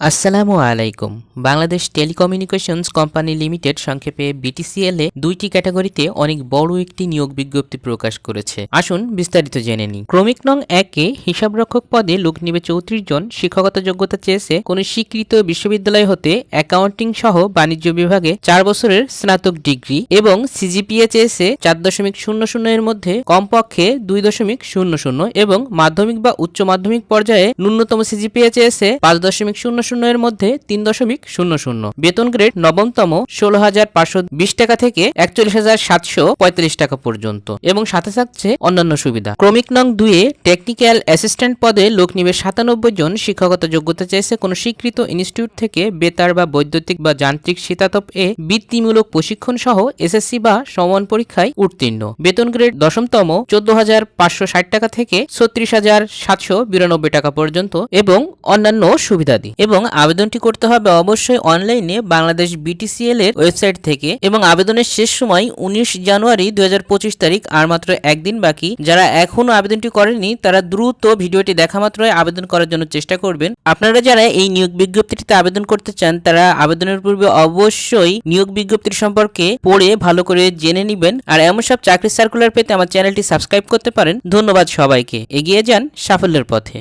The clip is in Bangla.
আসসালামু আলাইকুম। বাংলাদেশ টেলিকমিউনিকেশনস কোম্পানি লিমিটেড সংক্ষেপে বিটিসিএল এ দুইটি ক্যাটাগরিতে অনেক বড় একটি নিয়োগ বিজ্ঞপ্তি প্রকাশ করেছে। আসুন বিস্তারিত জেনে নিই। ক্রমিক নং একে হিসাবরক্ষক পদে লোক নিবে চৌত্রিশ জন শিক্ষকতা যোগ্যতা চেয়েছে কোন স্বীকৃত বিশ্ববিদ্যালয় হতে অ্যাকাউন্টিং সহ বাণিজ্য বিভাগে চার বছরের স্নাতক ডিগ্রি এবং সিজিপিএ চেয়েছে চার দশমিক শূন্য শূন্য এর মধ্যে কমপক্ষে দুই দশমিক শূন্য শূন্য এবং মাধ্যমিক বা উচ্চ মাধ্যমিক পর্যায়ে ন্যূনতম সিজিপিএ চেয়েছে পাঁচ দশমিক শূন্য শূন্য এর মধ্যে তিন দশমিক শূন্য শূন্য। বেতন গ্রেড নবমতম ষোলো হাজার পাঁচশো বিশ টাকা থেকে একচল্লিশ হাজার সাতশো পঁয়ত্রিশ টাকা পর্যন্ত এবং সাথে থাকছে অন্যান্য সুবিধা। ক্রমিক নং দুয়ে টেকনিক্যাল অ্যাসিস্ট্যান্ট পদে লোক নিবে সাতানব্বই জন শিক্ষাগত যোগ্যতা চেয়েছে কোনো স্বীকৃত ইনস্টিটিউট থেকে বেতার বা বৈদ্যুতিক বা যান্ত্রিক শীতাতপ এ বৃত্তিমূলক প্রশিক্ষণ সহ এসএসসি বা সমান পরীক্ষায় উত্তীর্ণ। বেতন গ্রেড দশমতম চোদ্দ হাজার পাঁচশো ষাট টাকা থেকে ছত্রিশ হাজার সাতশো বিরানব্বই টাকা পর্যন্ত এবং অন্যান্য সুবিধাদি। এবং আবেদনটি করতে হবে অবশ্যই অনলাইনে বাংলাদেশ বিটিসিএল এর ওয়েবসাইট থেকে এবং আবেদনের শেষ সময় উনিশ জানুয়ারি দুই হাজার পঁচিশ তারিখ, আর মাত্র একদিন বাকি। যারা এখনও আবেদনটি করেনি তারা দ্রুত ভিডিওটি দেখা মাত্রই আবেদন করার জন্য চেষ্টা করবেন। আপনারা যারা এই নিয়োগ বিজ্ঞপ্তিটিতে আবেদন করতে চান, তারা আবেদনের পূর্বে অবশ্যই নিয়োগ বিজ্ঞপ্তির সম্পর্কে পড়ে ভালো করে জেনে নেবেন। আর এমন সব চাকরি সার্কুলার পেতে আমার চ্যানেলটি সাবস্ক্রাইব করতে পারেন। ধন্যবাদ সবাইকে। এগিয়ে যান সাফল্যের পথে।